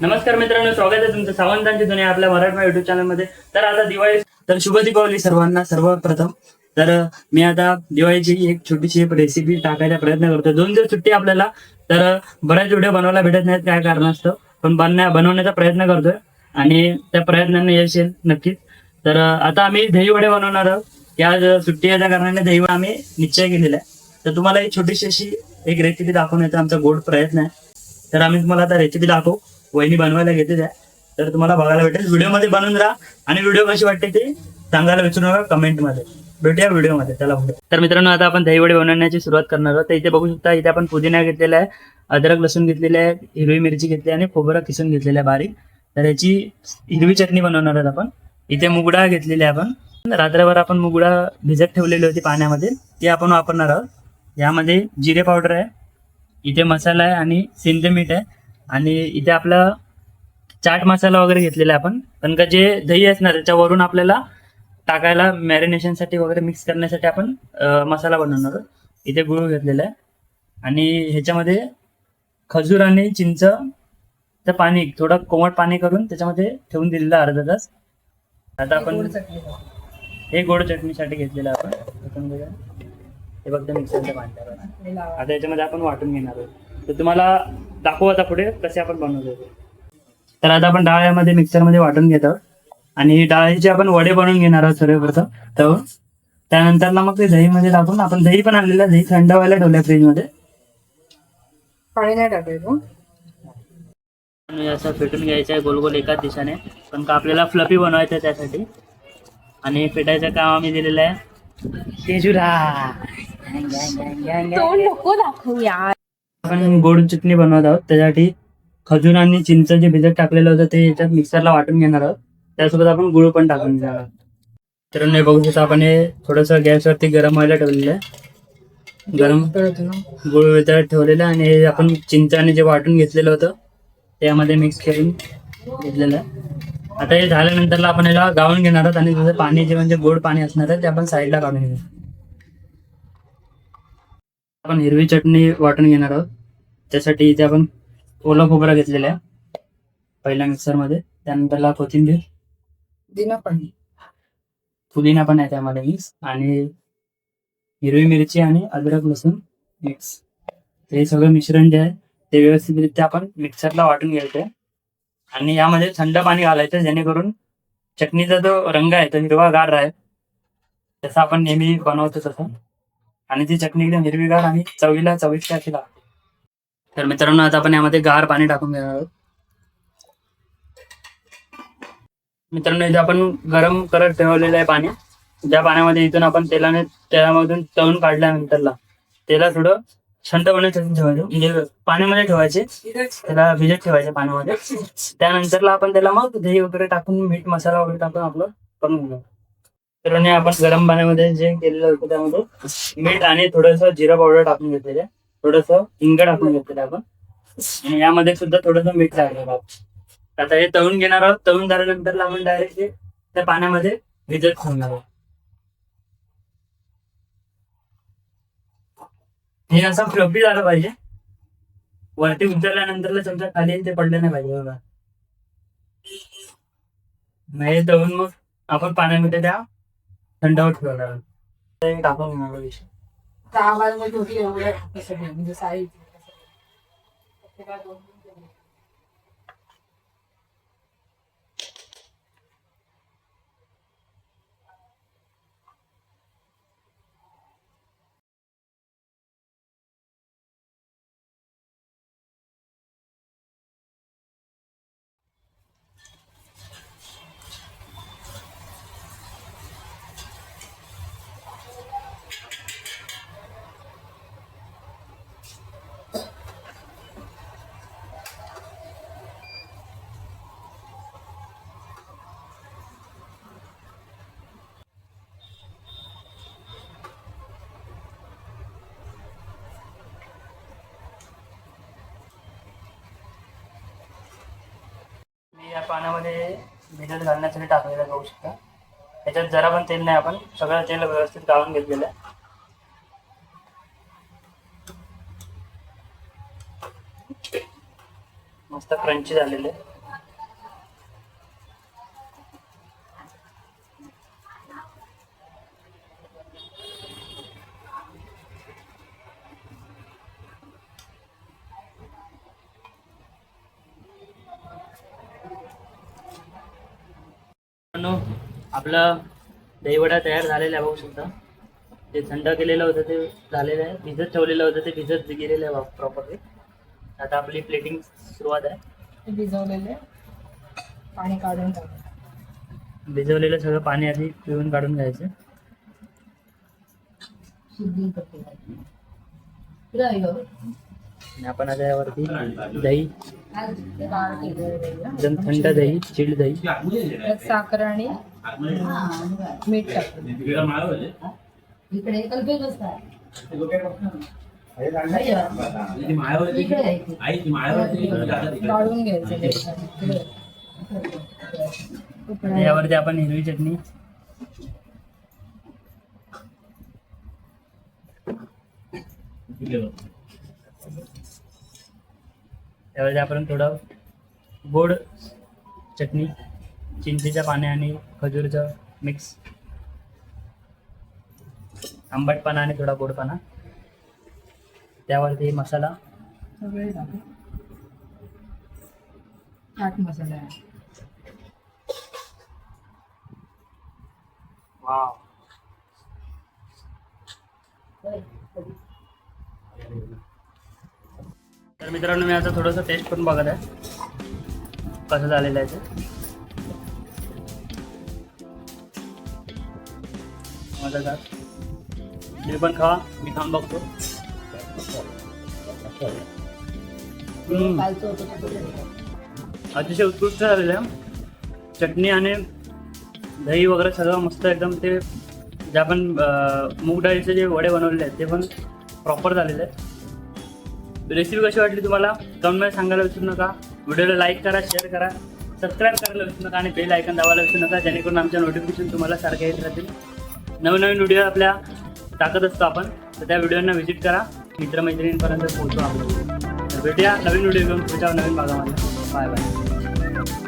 नमस्कार मित्रांनो स्वागत आहे तुमचं सावंतांची दुनिया आपल्या मराठी युट्यूब चॅनलमध्ये तर आता दिवाळी तर शुभ दीपावली सर्वांना सर्वप्रथम. तर मी आता दिवाळीची एक छोटीशी रेसिपी टाकायचा प्रयत्न करतो दोन दिवस सुट्टी आपल्याला तर बऱ्याच व्हिडिओ बनवायला भेटत नाहीत काय कारणास्तव पण बनण्या बनवण्याचा प्रयत्न करतोय. आणि त्या प्रयत्नांना यश येईल नक्कीच. तर आता आम्ही दही वडे बनवणार आहोत. की आज सुट्टी याच्या कारणाने दहीवडा आम्ही निश्चय केलेला आहे. तर तुम्हाला एक छोटीशी अशी एक रेसिपी दाखवण्याचा आमचा गोड प्रयत्न आहे. तर आम्ही तुम्हाला आता रेसिपी दाखवू. वहिनी बनवायला घेते त्या. तर तुम्हाला बघायला भेटेल. व्हिडिओमध्ये बनवून राहा आणि व्हिडिओ कशी वाटते ते सांगायला विसरू नका कमेंटमध्ये. भेटूया व्हिडिओमध्ये. त्याला तर मित्रांनो आता आपण दहीवडे बनवण्याची सुरुवात करणार आहोत. तर इथे बघू शकता इथे आपण पुदिना घेतलेला आहे अद्रक लसूण घेतलेले आहे हिरवी मिरची घेतली आहे आणि खोबरं किसून घेतलेलं आहे बारीक. तर याची हिरवी चटणी बनवणार आहोत आपण. इथे मुगडा घेतलेली आहे आपण. रात्रभर आपण मुगडा भिजत ठेवलेली होती पाण्यामध्ये. ती आपण वापरणार आहोत. यामध्ये जिरे पावडर आहे. इथे मसाला आहे आणि सिंध मीठ आहे. आणि इथे आपला चाट मसाला वगैरे घेतलेला आहे आपण. कारण का जे दही असणार त्याच्यावरून आपल्याला टाकायला मॅरिनेशनसाठी वगैरे मिक्स करण्यासाठी आपण मसाला बनवणार आहोत. इथे गुळ घेतलेला आहे. आणि ह्याच्यामध्ये खजूर आणि चिंच चं पाणी थोडं कोमट पाणी करून त्याच्यामध्ये ठेवून दिलेलं अर्धा तास. आता आपण हे गोड चटणीसाठी घेतलेलं आपण. हे फक्त मिक्सरच्या भांड्यावर. आता याच्यामध्ये आपण वाटून घेणार आहोत. तर तुम्हाला दाखवू आता पुढे कसे आपण बनवतो. तर आता आपण डाळ यामध्ये मिक्सरमध्ये वाटून घेत. आहोत आणि डाळीचे आपण वडे बनवून घेणार आहोत सर्वप्रथम. तर त्यानंतर ना मग ते दहीमध्ये टाकून आपण दही पण आणलेलं दही थंड व्हायला ठेवलंय फ्रीजमध्ये. पाणी नाही टाकायचं असं फेटून घ्यायचं आहे गोल गोल एकाच दिशेने. पण का आपल्याला फ्लफी बनवायचं त्यासाठी. आणि फेटायचं काम आम्ही दिलेलं आहे. तेजुरा नको दाखवू यार. आपण गोड चटणी बनवत आहोत. त्यासाठी खजूर आणि चिंच जे भिजत टाकलेलं होतं ते याच्यात मिक्सरला वाटून घेणार आहोत. त्यासोबत आपण गुळ पण टाकून घेणार आहोत. तर नाही बघू शकता आपण हे थोडंसं गॅसवरती गरम व्हायला ठेवलेलं आहे. गरम गुळ वितळत ठेवलेलं आणि हे आपण चिंच आणि जे वाटून घेतलेलं होतं त्यामध्ये मिक्स करून घेतलेलं आहे. आता हे झाल्यानंतरला आपण याला गाळून घेणार आहोत आणि जसं पाणी जे म्हणजे गोड पाणी असणार आहे ते आपण साईडला काढून घेऊ आपण हिरवी चटणी वाटून घेणार आहोत. त्यासाठी इथे आपण ओला खोबरा घेतलेला आहे. पहिल्या मिक्सरमध्ये त्यानंतरला कोथिंबीर. दिना पाणी. पुदिना पण आहे त्यामध्ये मिक्स आणि हिरवी मिरची आणि अद्रक लसूण मिक्स हे सगळं मिश्रण जे आहे ते व्यवस्थितरित्या आपण मिक्सरला वाटून घ्यायचं आणि यामध्ये थंड पाणी घालायचं जेणेकरून चटणीचा जो रंग आहे तो हिरवा गार आहे तसा आपण नेहमी बनवतो तसं. आणि ती चटणी एकदम हिरवीगार आणि चवीला चविष्ट अशी लागते. तर मित्रांनो आता आपण यामध्ये गार पाणी टाकून घेणार आहोत. मित्रांनो इथे आपण गरम करत ठेवलेलं आहे पाणी. ज्या पाण्यामध्ये इथून आपण तेलाने तेलामधून तळून काढल्यानंतरला त्याला थोडं थंड होण्यासाठी ठेवायचं. म्हणजे पाण्यामध्ये ठेवायचे. त्याला भिजत ठेवायचे पाण्यामध्ये. त्यानंतरला आपण त्याला मग दही वगैरे टाकून मीठ मसाला वगैरे टाकून आपलं करून घेऊ. तर आपण गरम पाण्यामध्ये जे केलेलं होतं त्यामध्ये मीठ आणि थोडंसं जिरा पावडर टाकून घेतलेलं आहे. थोडंसं हिंग टाकून घेतलेलं आहे आपण. आणि यामध्ये सुद्धा थोडंसं मीठ टाकलेलं आहे आता हे तळून घेणार आहोत. तळून झाल्यानंतर आपण डायरेक्ट त्या पाण्यामध्ये भिजत ठेवणार आहोत. हे असं फ्लपी झालं पाहिजे. वरती उचलल्यानंतर समजा खाली ते पडले नाही पाहिजे बघा. नाही हे तळून मग आपण पाण्यामध्ये त्या थंडावर ठेवणार आहोत. टाकून घेणार विषय. विषय आवाजमध्ये होती एवढं. म्हणजे साई पाण्यामध्ये भिजत घालण्यासाठी टाकलेलं जाऊ शकता त्याच्यात जरा पण तेल नाही आपण सगळं तेल व्यवस्थित गाळून घेतलेलं आहे. मस्त मस्त क्रंची झालेले मित्रांनो, आपला दहीवडा तयार झालेला आहे बघू शकता. ते थंड केलेलं होतं ते झालेलं आहे. भिजत ठेवलेलं होतं ते भिजत गेलेलं आहे प्रॉपरली आता आपली प्लेटिंग सुरुवात आहे. भिजवलेले पाणी काढून भिजवलेलं सगळं पाणी आधी पिऊन काढून घ्यायचं. शुद्धी? आणि आपण आता यावरती दही. एकदम थंड दही चिल्ड दही. साखर आणि मीठ इकडे यावरती आपण हिरवी चटणी. त्यावरती आपण थोडं गोड चटणी चिंचेच्या पाण्या आणि खजूरचं मिक्स आंबटपणा आणि थोडा गोडपणा. त्यावरती मसाला. सगळे टाकू. चाट मसाला वाव मित्रांनो मी आता थोडंसं टेस्ट करून बघत आहे. कसं झालेलं आहे ते. मजा मी पण खा मी खाऊन बघतो. अतिशय उत्कृष्ट झालेलं आहे. चटणी आणि दही वगैरे सगळं मस्त एकदम ते जे आपण मूग डाळीचे जे वडे बनवलेले आहेत ते पण प्रॉपर झालेले आहेत. रेसिपी कशी वाटली तुम्हाला? कमेंटमध्ये सांगायला विसरू नका. व्हिडिओला लाईक करा शेअर करा. सबस्क्राईब करायला विसरू नका आणि बेल आयकन दाबायला विसरू नका जेणेकरून आमच्या नोटिफिकेशन तुम्हाला सारख्या येत राहतील. नवीन नवीन व्हिडिओ आपल्या टाकत असतो आपण तर त्या व्हिडिओना व्हिजिट करा. मित्रमैत्रिणींपर्यंत पोहोचू आपण. तर भेटूया नवीन व्हिडिओ घेऊन पुढच्या नवीन भागामध्ये. Bye bye